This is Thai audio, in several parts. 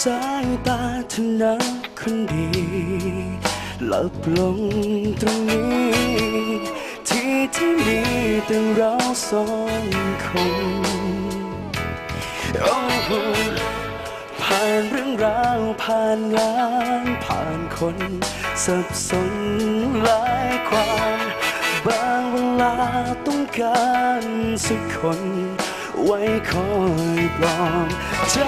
สายตาเธอนะคนดีหลับลงตรงนี้ ที่ที่มีแต่เราสองคนโอ้โหผ่านเรื่องราวผ่านงานผ่านคนสับสนหลายความบางเวลาต้องการสักคน ไว้คอยปลอบใจ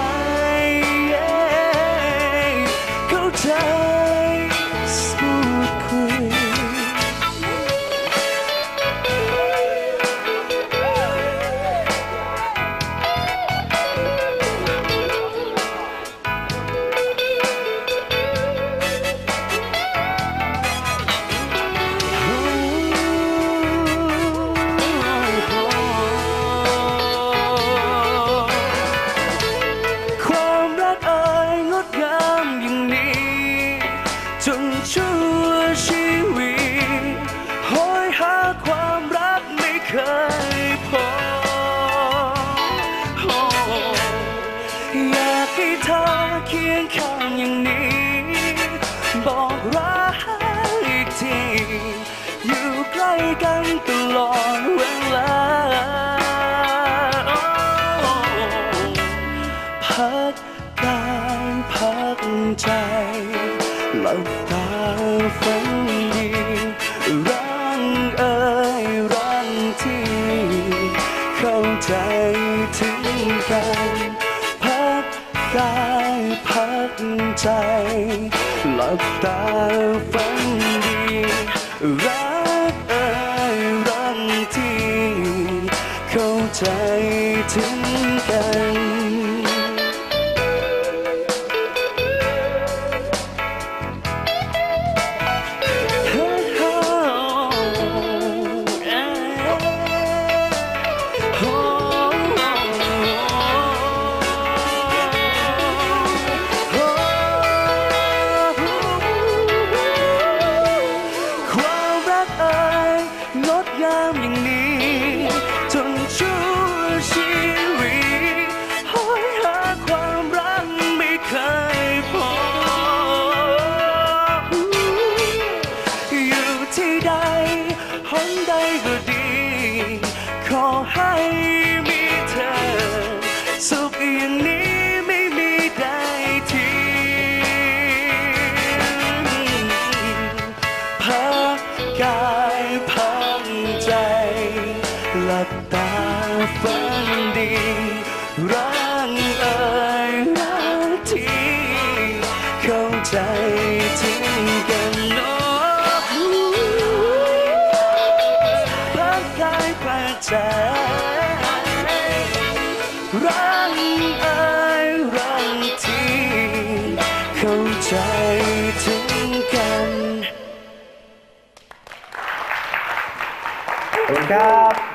เลอดเวลาพักกายพักใจหลับตาฝันดีรังเอ่ยรังที่เข้าใจถึงกันพักกายพักใจหลับตาฝันดีรัก ใจถึงกัน มีเธอ สุขอย่างนี้ไม่มีได้ที่พักกายพักใจ หลับตาฝัน Lengkap.